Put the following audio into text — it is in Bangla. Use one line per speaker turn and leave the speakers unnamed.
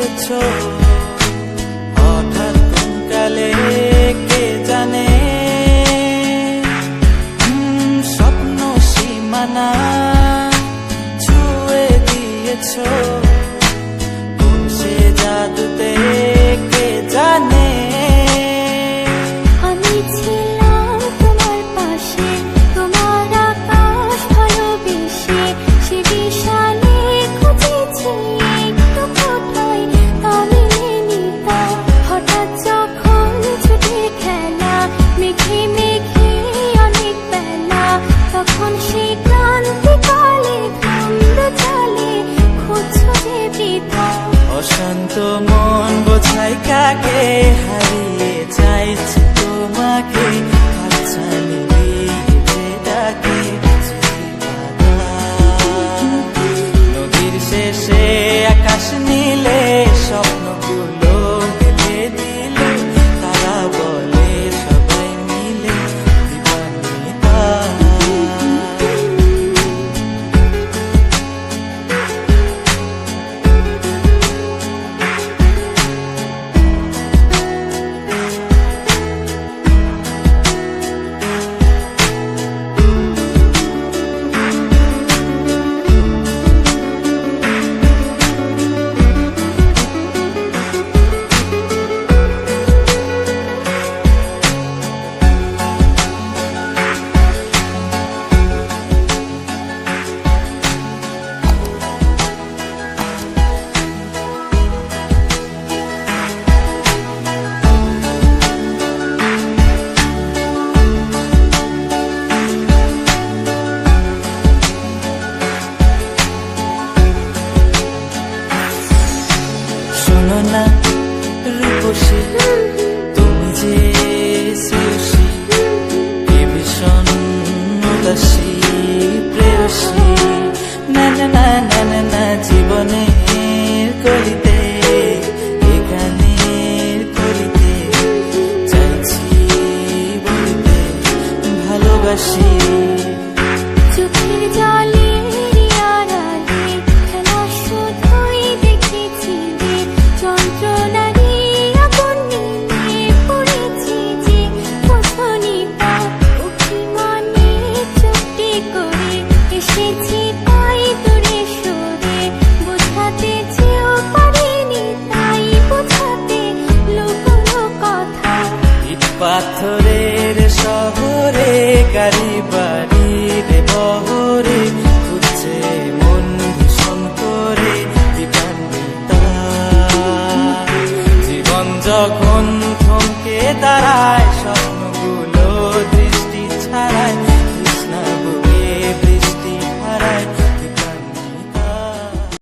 করেছ? হঠাৎ
কালে কে জানে So. তুমি যে শ্রেয়সী, এ ভীষণ উদাসী, প্রেয়সী, না না জীবনের করিতে এখানের করিতে চাইছি বলিতে ভালোবাসি।
করে এসেছি তাই তোরে সুরে। বোঝাতে চেয়েও বোঝাতে লুকোনো কথা।
ইট পাথরের শহরে গাড়ি